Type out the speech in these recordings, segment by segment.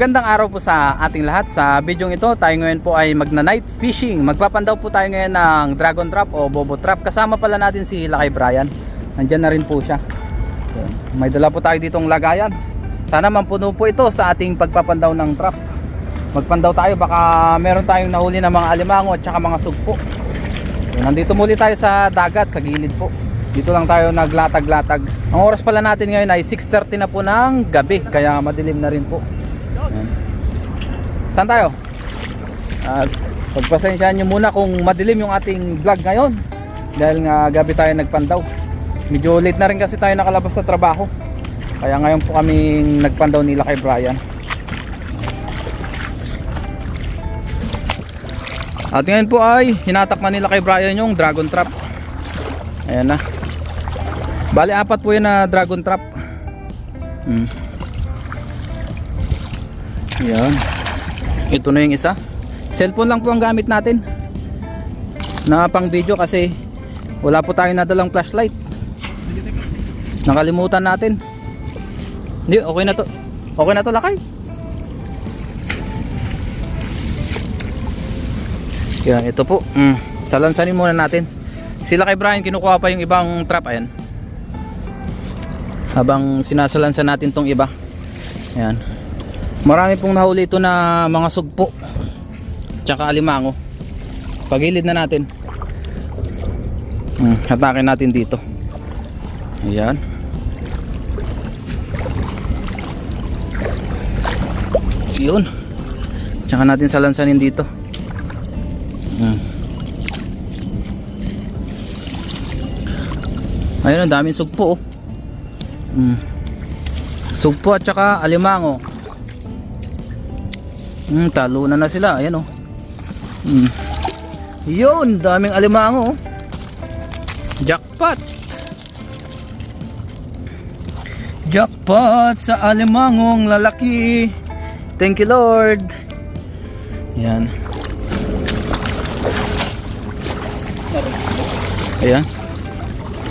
Magandang araw po sa ating lahat. Sa video ito, tayo ngayon po ay magna night fishing. Magpapandaw po tayo ngayon ng dragon trap o bobo trap. Kasama pala natin si Lakay Brian. Nandyan na rin po siya. May dala po tayo ditong lagayan. Sana mampuno po ito sa ating pagpapandaw ng trap. Magpandaw tayo baka meron tayong nahuli ng mga alimango at saka mga sugpo. Nandito muli tayo sa dagat, sa gilid po. Dito lang tayo naglatag-latag. Ang oras pala natin ngayon ay 6.30 na po ng gabi. Kaya madilim na rin po. Saan tayo? At pagpasensyahan nyo muna kung madilim yung ating vlog ngayon. Dahil nga gabi tayo nagpandaw. Medyo late na rin kasi tayo nakalabas sa trabaho. Kaya ngayon po kaming nagpandaw nila kay Brian. At ngayon po ay hinatak na nila kay Brian yung dragon trap. Ayan na. Bali apat po yun na dragon trap. Hmm. Yan. Ito na yung isa. Cellphone lang po ang gamit natin. Na pang video kasi wala po tayong nadalang flashlight. Nakalimutan natin. Hindi, okay na to. Okay na to, lakay. Yan, ito po. Mm. Salansanin muna natin. Sila kay Brian, kinukuha pa yung ibang trap. Ayan. Habang sinasalansan natin tong iba. Ayan. Marami pong nahuli ito na mga sugpo. Tsaka alimango. Pagilid na natin. Hmm, hatakin natin dito. Ayan. Yun. Tsaka natin salansanin dito. Hmm. Ayun, ang daming sugpo oh. Hmm. Sugpo at saka alimango. Hmm, talo na na sila. Ayan oh. Hmm. Yun, daming alimango oh. Jackpot. Jackpot sa alimangong lalaki. Thank you Lord. Yan. Ayan.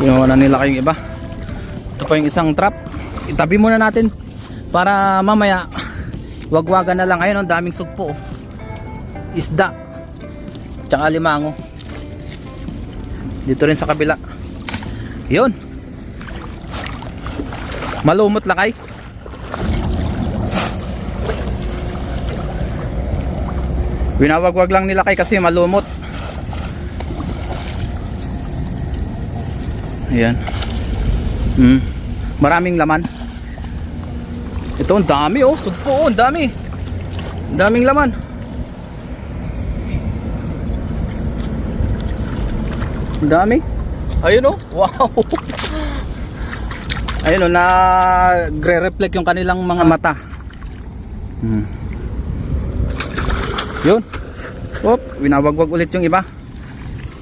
Ginawa na nila kayong iba. Ito pa yung isang trap. Itabi muna natin para mamaya wagwagan na lang. Ayun, ang daming sugpo. oh. Isda. Tsaka limango. Dito rin sa kabila. Yun. Malumot lakay. Winawagwag lang nila kay kasi malumot. Ayan. Hmm. Maraming laman. Ito ang dami oh, sugpo oh, ang dami. Ang daming laman. Ang dami. Ayun oh, wow. Ayun oh, nagre-reflect yung kanilang mga mata. Hmm. Yun. Op, winawagwag ulit yung iba.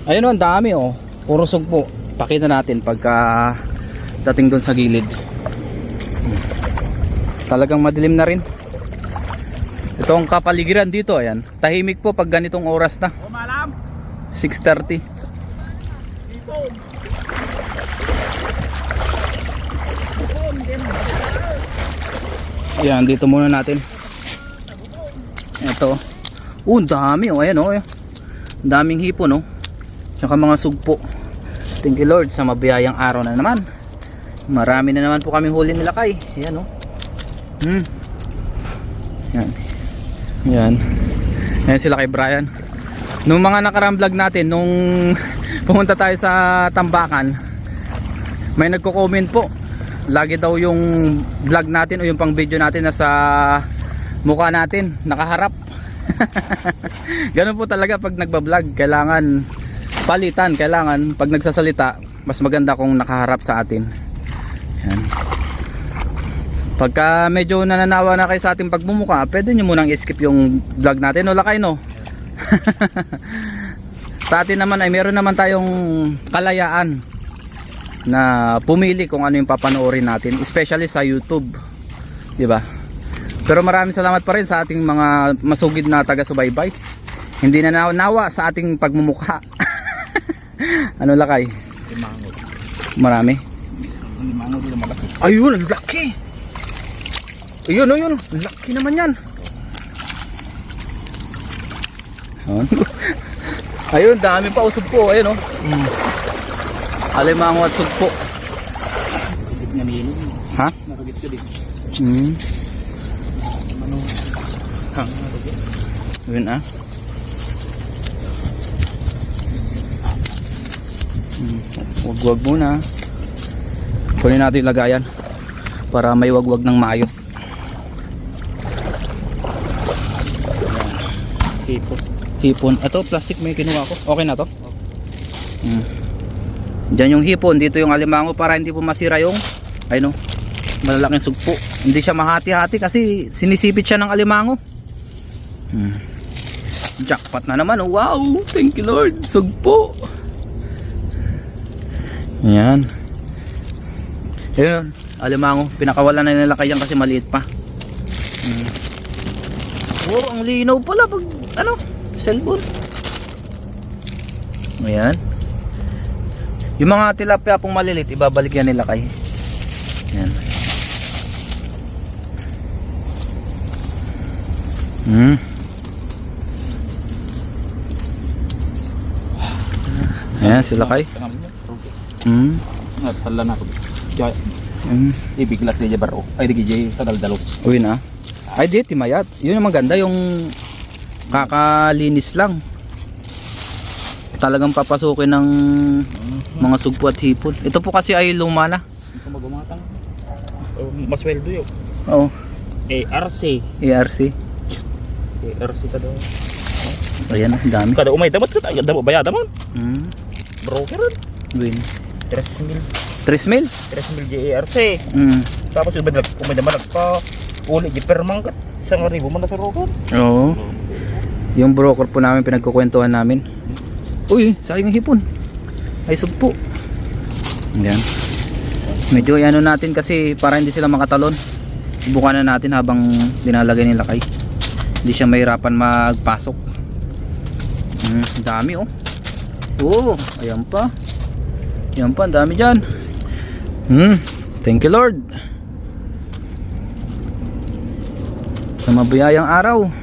Ayun oh, ang dami oh. Puro sugpo. Pakita natin pagka dating doon sa gilid. Hmm. Talagang madilim na rin. Ito ang kapaligiran dito, ayan. Tahimik po pag ganitong oras na. O malam, 6:30. ito. Ipon, din. Yan, dito muna natin. Ito. Oh, dami oh. Ayan oh. Daming hipon oh. Tsaka mga sugpo. Thank you Lord sa mabiyayang araw na naman. Marami na naman po kaming huli nila kay. Ayan oh. Hmm. Yan. Yan. Ayan sila kay Brian. Nung mga nakarang vlog natin, nung pumunta tayo sa Tambakan, may nagko-comment po. Lagi daw yung vlog natin o yung pang video natin nasa mukha natin, nakaharap. Ganun po talaga pag nagba-vlog, kailangan palitan, kailangan pag nagsasalita, mas maganda kung nakaharap sa atin. Pagka medyo nananawa na kayo sa ating pagmumuka, pwede nyo munang skip yung vlog natin. Wala kayo no? sa atin naman ay meron naman tayong kalayaan na pumili kung ano yung papanoorin natin, especially sa YouTube. 'Di ba? Pero maraming salamat pa rin sa ating mga masugid na taga-subaybay. Hindi na nawa sa ating pagmumukha. ano lakay? Marami. Ayun, ang laki. Yun, yun. Laki naman yan. Ayun, dami pa usog po. Ayun, oh. Mm. Alimango at sugpo. Ha? Narugit ka din. Hmm. Ano? Ha? Narugit. Yun, ah. Hmm. Wag-wag muna. Kunin natin lagayan para may wagwag ng maayos. Hipon. Ito, plastic may kinuha ko. Okay na to? Mm. Diyan yung hipon. Dito yung alimango para hindi po masira yung ayun o, malalaking sugpo. Hindi siya mahati-hati kasi sinisipit siya ng alimango. Mm. Jackpot na naman. oh. Wow! Thank you Lord. Sugpo. Yan. Ayun. Alimango. Pinakawalan na nila kayang kasi maliit pa. Mm. Oh, ang linaw pala pag ano, cellphone. Ayan. Yung mga tilapia pong malilit, ibabalik yan nila kay. Ayan. Hmm. Ayan, sila kay. Hmm. Nga, tala na ako. Hmm. Ibiglat niya baro. Ay, di gijay kadaldalos. Uwi na. Ay, di, timayat. Yun yung maganda, yung kakalinis lang. Talagang papasukin ng mga sugpo at hipon. Ito po kasi ay luma na. Ito magumatang. Oh, masweldo yun. Oo, ARC. ARC. ARC ka daw. Ayan, ang dami. Kada umay dapat ka tayo. Damo bayada mo. Hmm. Broker. Win. 3 mil. 3 mil? 3 mil JARC. Hmm. Tapos umay naman nagpa uli di permangkat. Isang ribo man na sa rokan. Oo. Yung broker po namin pinagkukwentuhan namin. Uy, sayang hipon. Ay sugpo. Ayan. Medyo ano natin kasi para hindi sila makatalon. Subukan na natin habang dinalagay nila kay. Hindi siya mahirapan magpasok. Hmm, dami oh. Oo, ayan pa. Ayan pa, dami dyan. Hmm, thank you Lord. Sa mabiyayang araw.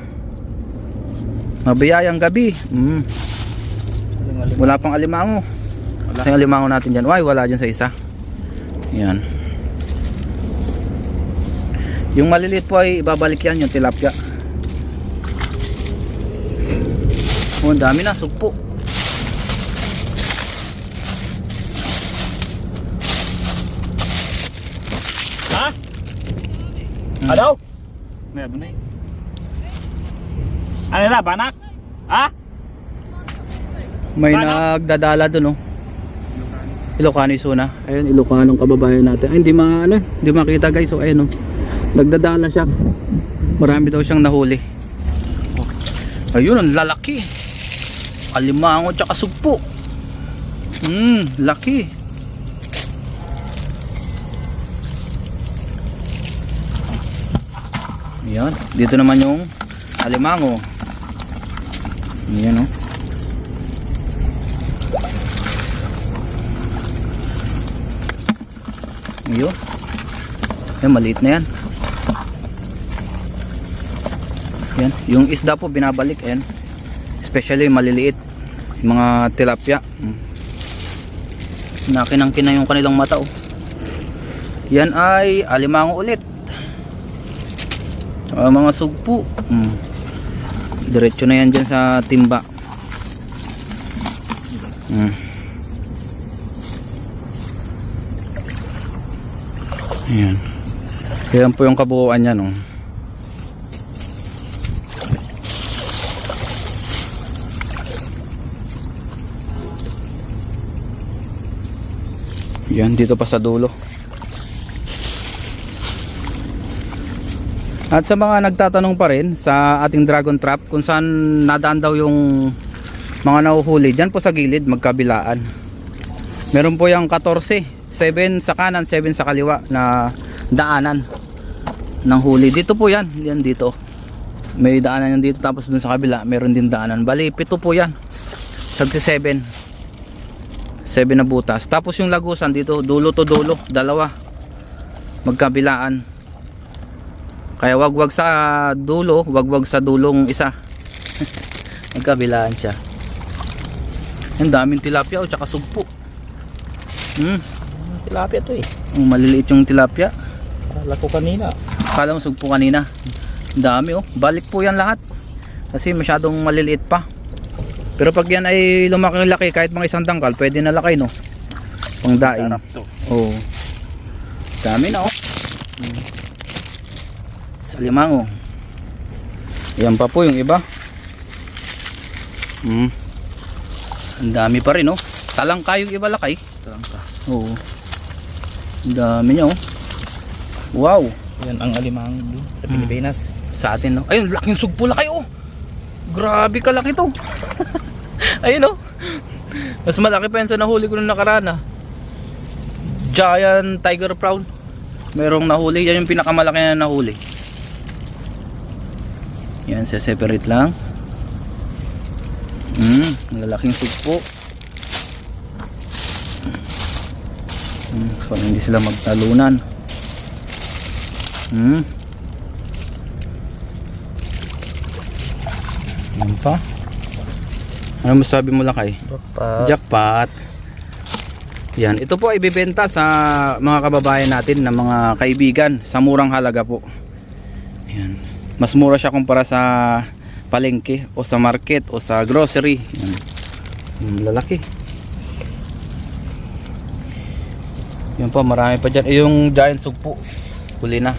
Mabiyayang gabi. Hmm. Wala pang alimango. Wala. Sa alimango natin dyan. Why? Wala dyan sa isa. Yan. Yung maliliit po ay ibabalik yan yung tilapia. Oh, ang dami na. Sugpo. Ha? Hmm. Ano? Meron na eh. Ano na, banak? May Paano? nagdadala dun oh. Ilocano Isuna. Ayun, Ilocanong kababayan natin. Ay, hindi ma, ano, hindi makita guys. So, ayun oh. Nagdadala siya. Marami daw siyang nahuli. Ayun, ang lalaki. Alimango tsaka sugpo. Hmm, laki. Yan. Dito naman yung alimango. Yan oh. Ayun. Yan, maliit na yan. Yan. Yung isda po binabalik. Ayan. Especially maliliit. Yung mga tilapia. Mm. Nakinangkin na yung kanilang mata. Oh. Yan ay alimango ulit. Saka mga sugpo. Mm. Diretso na yan dyan sa timba. Mm. Ayan. Yan po yung kabuuan niya no. Yan dito pa sa dulo. At sa mga nagtatanong pa rin sa ating dragon trap kung saan nadaan daw yung mga nahuhuli dyan po sa gilid magkabilaan. Meron po yung 14, 7 sa kanan, 7 sa kaliwa na daanan ng huli. Dito po yan, yan dito. May daanan yan dito tapos dun sa kabila meron din daanan. Bali, pito po yan. Sagsi 7. 7 na butas. Tapos yung lagusan dito, dulo to dulo, dalawa. Magkabilaan. Kaya wag wag sa dulo, wag wag sa dulong isa. magkabilaan siya. Ang daming tilapia o tsaka sugpo. Hmm, Tilapia to eh. ang maliliit yung tilapia. Kala ko kanina. Kala mo sugpo kanina. Ang dami oh. Balik po yan lahat. Kasi masyadong maliliit pa. Pero pag yan ay lumaki-laki kahit mga isang tangkal, pwede na lakay no. Pangdaing. Sarap to. Oo. Dami na oh. Sa limango. Yan pa po yung iba. Hmm. Ang dami pa rin oh. Talangka yung iba lakay. Talangka. Oo. Dami niya oh. Wow. Yan ang alimang sa Pilipinas. Sa atin no. Ayun, laking sugpo lakay oh. Grabe kalaki to. Ayun oh. Mas malaki pa yan sa nahuli ko nung nakaraan ah. Giant tiger prawn. Merong nahuli. Yan yung pinakamalaki na nahuli. Yan, separate lang. Hmm, ang lalaking sugpo. Hmm, so hindi sila magtalunan. Hmm. Yan pa. Ano masabi mo lakay? Dapat. Jackpot. Yan, ito po ay ibebenta sa mga kababayan natin na mga kaibigan sa murang halaga po. Yan. Mas mura siya kumpara sa palengke o sa market o sa grocery. Yan. Yung lalaki. Yan pa, marami pa dyan. Eh, yung giant sugpo. Huli na.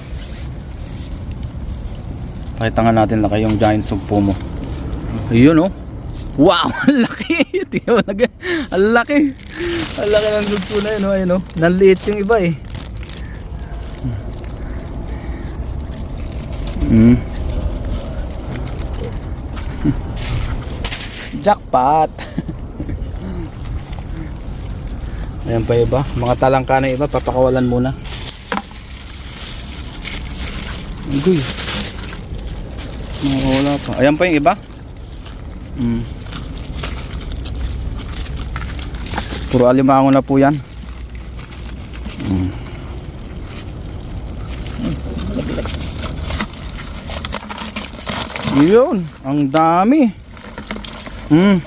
Pakita nga natin laki yung giant sugpo mo. Ayun oh. Wow, ang laki. Tingnan mo Ang laki. Ang laki ng sugpo na yun, oh. Ayun oh. Nanliit yung iba eh. Hmm. Jackpot. Ayan pa iba. Mga talangka na iba, papakawalan muna. Agoy. Wala pa. Ayan pa yung iba. Mm. Puro alimango na po yan. Mm. Yun, ang dami. Mm.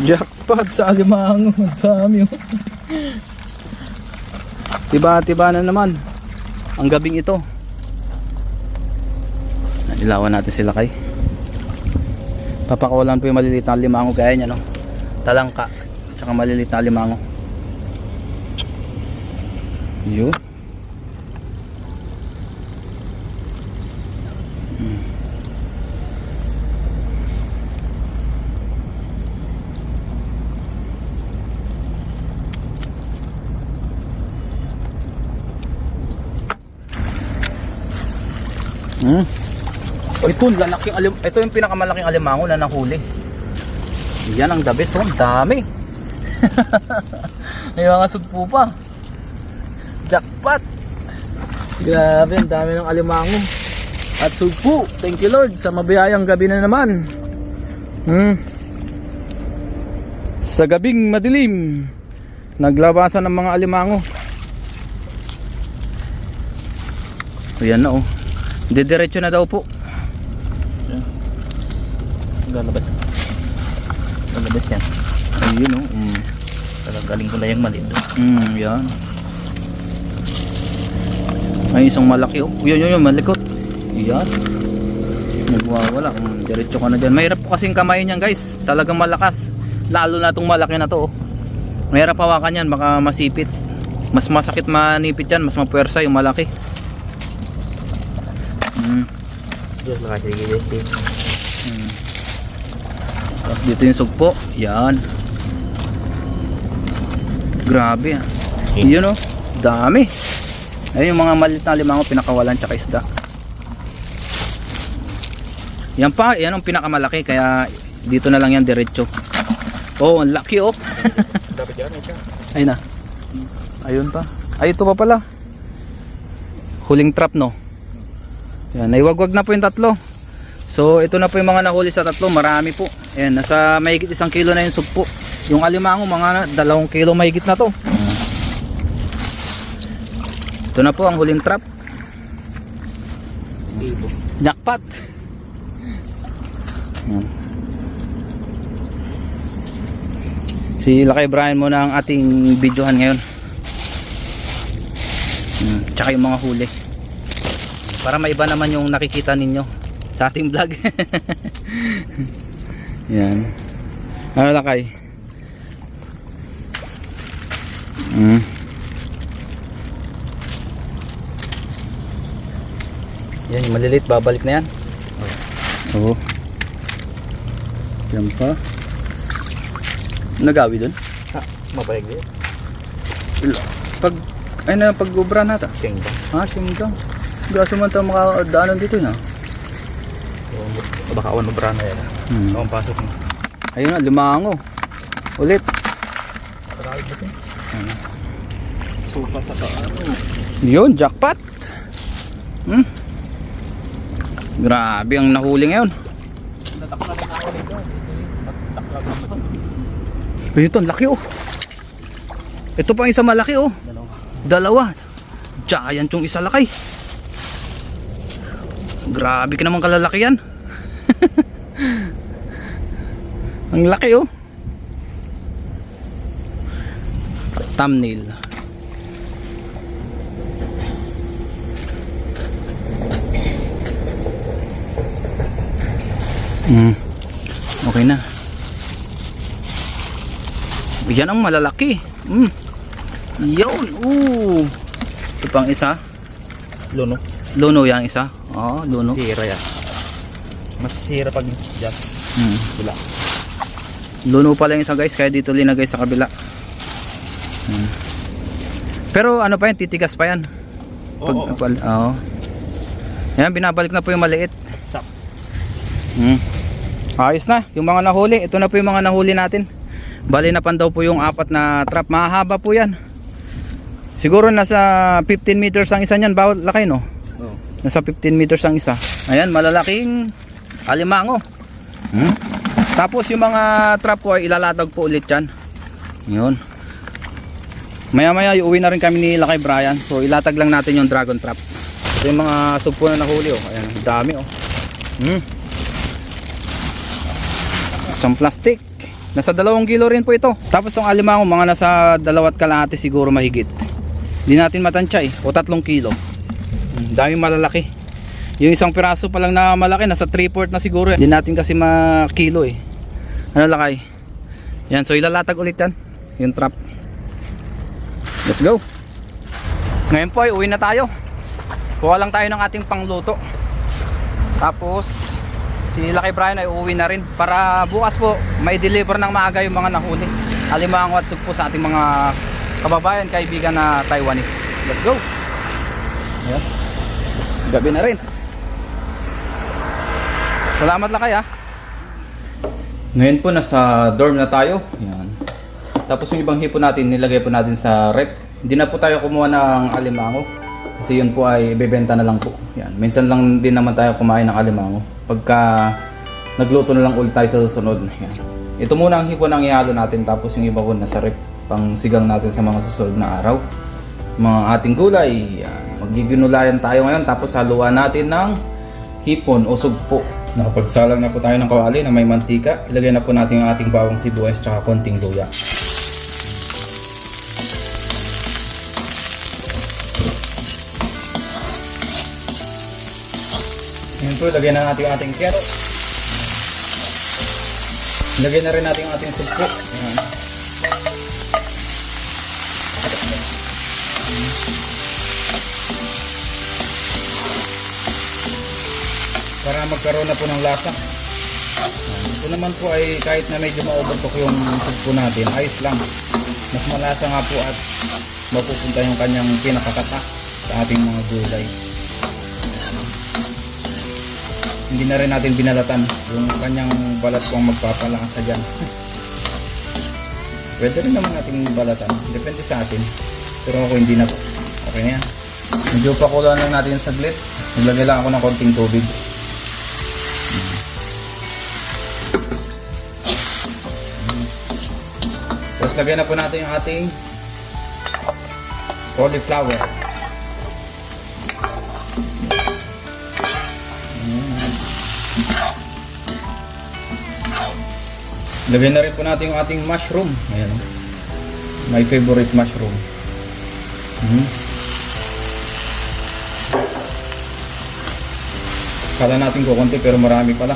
Jackpot sa alimango, ang dami. Tiba-tiba na naman. Ang gabing ito. Ilawan natin sila kay. Papakawalan po yung maliliit na limango gaya niya no. Talangka. Tsaka maliliit na limango. Yun. Ito, lalaking alim ito yung pinakamalaking alimango na nahuli. Yan ang the best, oh. Dami. May mga sugpo pa. Jackpot. Grabe, ang dami ng alimango. At sugpo. Thank you Lord sa mabiyayang gabi na naman. Hmm. Sa gabing madilim, naglabasan ng mga alimango. Ayan na oh. Didiretso na daw po. Lalabas. Lalabas yan. Ayun oh. Mm. Talagaling ko na yung maliit. Mm, yan. Ay, isang malaki oh. Yun, yun, yun, malikot. Yan. Nagwawala. Mm, diretso ka na dyan. Mahirap po kasing kamay niyan guys. Talagang malakas. Lalo na itong malaki na to oh. Mahirap hawakan yan. Baka masipit. Mas masakit manipit yan. Mas mapuwersa yung malaki. Mm. Diyos nakasigil. Dito yung sugpo. Yan. Grabe ah. Okay. Yun oh. Dami. Ayun yung mga maliit na limango pinakawalan tsaka isda. Yan pa, yan ang pinakamalaki kaya dito na lang yan diretso. Oh, ang laki oh. Ayun na. Ayun pa. Ay, ito pa pala. Huling trap no. Yan, naiwagwag na po yung tatlo. So, ito na po yung mga nahuli sa tatlo. Marami po. Ayan, nasa mahigit isang kilo na yung sugpo. Yung alimango, mga dalawang kilo mahigit na to. Ito na po ang huling trap. Jackpot. Yan. Si Lakay Brian muna ang ating videohan ngayon. Hmm, tsaka yung mga huli. Para maiba naman yung nakikita ninyo sa ating vlog. Yan. Ano Lakay? Hmm. Yan, yung malilit, babalik na yan. Oo. Yan pa. Nagawi dun? Ha, mabalik din. Pag, ay na, pag ubra nata. Siyang ba? Ha, singgang. Gaso man tayo makadaanan dito na. Baka awan ubra na yan. Hmm. Ako ang pasok mo. Ayun na, lumango. Ulit. Parawid ba ito? Suka sa taan. Yun, jackpot. Hmm. Grabe ang nahuli ngayon. Natakla na ako dito. Natakla naman. Pero ito, ang laki oh. Ito pa isa malaki oh. Dalawa. Dalawa. Giant yung isa laki. Grabe ka naman kalalaki yan. ang laki oh. Thumbnail. Hmm. Okay na. Yan ang malalaki. Mm. Yun. Oo. Ito pang isa. Luno. Luno yan isa. Oo, luno. Sira yan. Mas sira pag dyan. Mm. Wala. Luno pala yung isa guys. Kaya dito linagay sa kabila. Mm. Pero ano pa yan? Titigas pa yan. Pag, Oo. pal, oo. Yan, binabalik na po yung maliit. Sak. Mm. Ayos na. Yung mga nahuli. Ito na po yung mga nahuli natin. Bali na pan daw po yung apat na trap. Mahaba po yan. Siguro nasa 15 meters ang isa niyan. Bawat laki no? Oo. Nasa 15 meters ang isa. Ayan, malalaking alimango. Hmm? Tapos yung mga trap ko ay ilalatag po ulit yan. Yun. Maya maya uwi na rin kami ni Lakay Brian. So ilatag lang natin yung dragon trap. Ito yung mga sugpo na nahuli oh. Ayan, dami oh. Hmm. Isang plastic. Nasa dalawang kilo rin po ito. Tapos tong alimango mga nasa dalawat kalahati siguro mahigit. Hindi natin matansya eh. O tatlong kilo. Hmm, Dami malalaki. Yung isang piraso pa lang na malaki, nasa 3 port na siguro. Hindi natin kasi makilo eh. Ano lakay? Yan, so ilalatag ulit yan. Yung trap. Let's go. Ngayon po ay uwi na tayo. Kuha lang tayo ng ating pangluto. Tapos, si Lucky Brian ay uuwi na rin. Para bukas po, may deliver ng maaga yung mga nahuli. Alimango at sugpo sa ating mga kababayan, kaibigan na Taiwanese. Let's go. Ayan. Gabi na rin. Salamat lang kaya. Ngayon po nasa dorm na tayo. Yan. Tapos yung ibang hipo natin nilagay po natin sa rep. Hindi na po tayo kumuha ng alimango. Kasi yun po ay ibebenta na lang po. Yan. Minsan lang din naman tayo kumain ng alimango. Pagka nagluto na lang ulit tayo sa susunod. Yan. Ito muna ang hipo ng ihalo natin tapos yung iba ko nasa rep pang sigang natin sa mga susunod na araw. Mga ating gulay. Yan. Magiginulayan tayo ngayon tapos haluan natin ng hipon o sugpo. Nakapagsalang na po tayo ng kawali na may mantika. Ilagay na po natin ang ating bawang sibuyas tsaka konting luya. Ngayon po, ilagay na natin ang ating carrot. Ilagay na rin natin ang ating sugpo. Ayan. Para magkaroon na po ng lasa. Ito naman po ay kahit na medyo ma-overcook yung sugpo natin, ayos lang. Mas malasa nga po at mapupunta yung kanyang pinakakatas sa ating mga gulay. Hindi na rin natin binalatan yung kanyang balat kung magpapalasa dyan. Pwede rin naman natin balatan. Depende sa atin. Pero ako hindi na po. Okay na yan. Medyo pakulan lang natin saglit. Naglagay lang ako ng konting tubig. Lagyan na po natin yung ating cauliflower. Lagay na rin po natin yung ating mushroom. Ayan. My favorite mushroom. Hmm. Kala natin ko konti pero marami pala.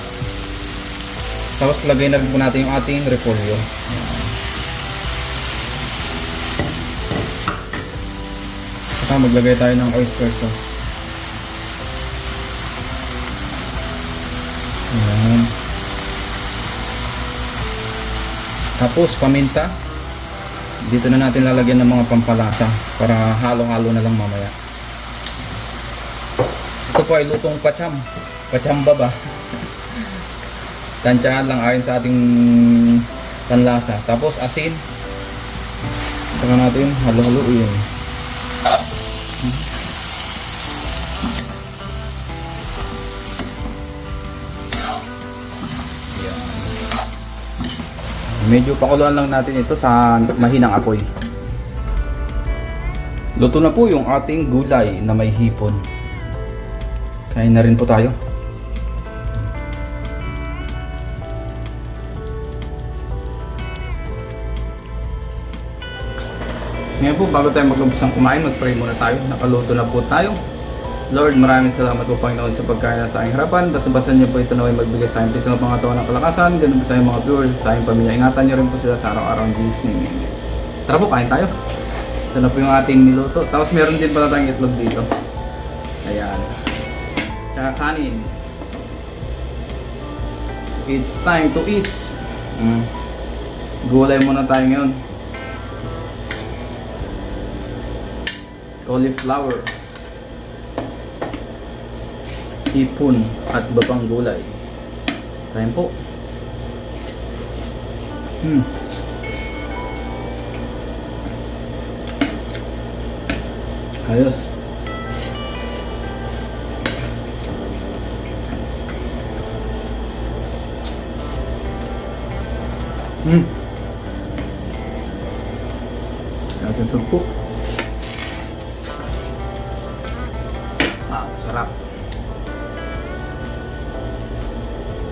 Tapos lagay na rin po natin yung ating repolyo. Ayan. Saka maglagay tayo ng oyster sauce. Ayan. Tapos paminta. Dito na natin lalagyan ng mga pampalasa para halo-halo na lang mamaya. Ito po ay lutong pacham. Pachamba ba? Tansyahan lang ayon sa ating panlasa. Tapos asin. Saka natin halo-haloin. Medyo pakuluan lang natin ito sa mahinang apoy. Luto na po yung ating gulay na may hipon. Kain na rin po tayo. Ngayon po, bago tayo mag-umpisang kumain, mag-pray muna tayo. Nakaluto na po tayo. Lord, maraming salamat po Panginoon sa pagkain sa aking harapan. Basta-basta niyo po ito na magbigay sa akin. Please na pangatawan ng kalakasan. Ganun po sa mga viewers, sa aking pamilya. Ingatan niyo rin po sila sa araw-araw ng Jesus name. Tara po, kain tayo. Ito na po yung ating niluto. Tapos meron din pala tayong itlog dito. Ayan. Tsaka kanin. It's time to eat. Mm. Gulay muna tayo ngayon. Cauliflower. Ipon at iba pang gulay. Kain po. Hmm. Ayos. Hmm. Natin sugpo. Ah, sarap.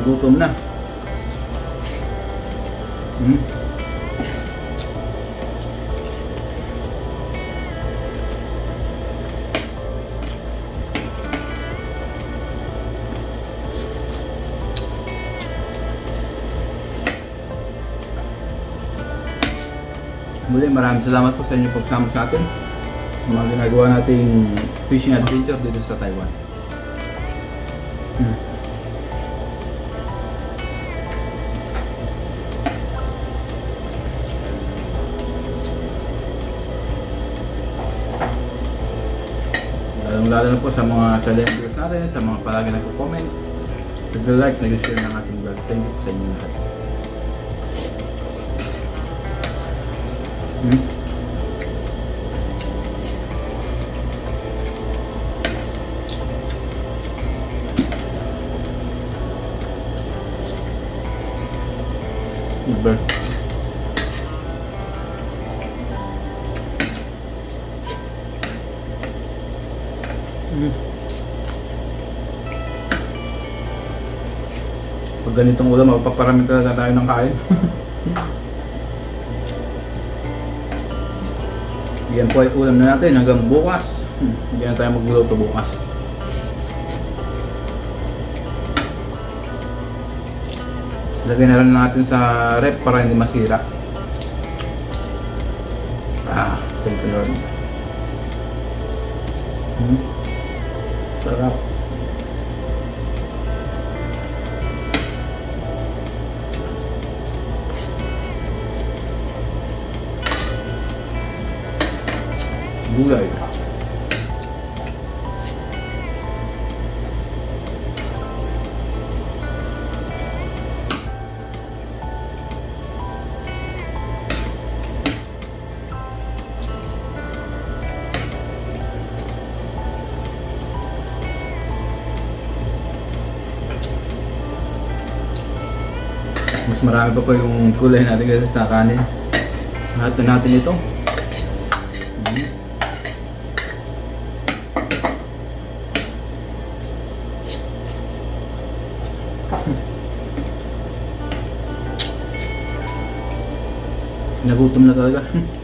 nagutom na. Hmm. Muli, maraming salamat po sa inyo pagsama sa atin. Sa mga ginagawa nating fishing adventure dito sa Taiwan. Hmm. Lalo na po sa mga celebrities natin, sa mga palagi nagko-comment, nag-like, nag-share ng ating vlog. Thank you sa inyo lahat. Hmm? Iba. Ganitong ulam, magpaparami talaga tayo ng kain. Yan po ay ulam na natin hanggang bukas. Hmm, Hindi na tayo magluluto bukas. Lagay na lang natin sa rep para hindi masira. Mas marami pa po yung kulay natin kasi sa kanin. Lahat na natin ito. Nagutom na talaga.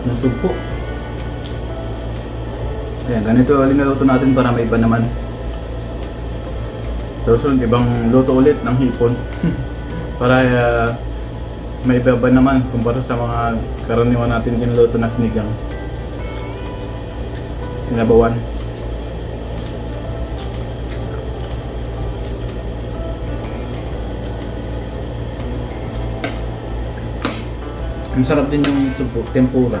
Sarap ng sugpo. Ayan, ganito ulit luto natin para may iba naman. So, sunod, ibang luto ulit ng hipon. para uh, may iba ba naman kumpara sa mga karaniwan natin kinuluto na sinigang. Sinabawan. Ang sarap din yung supo, tempura.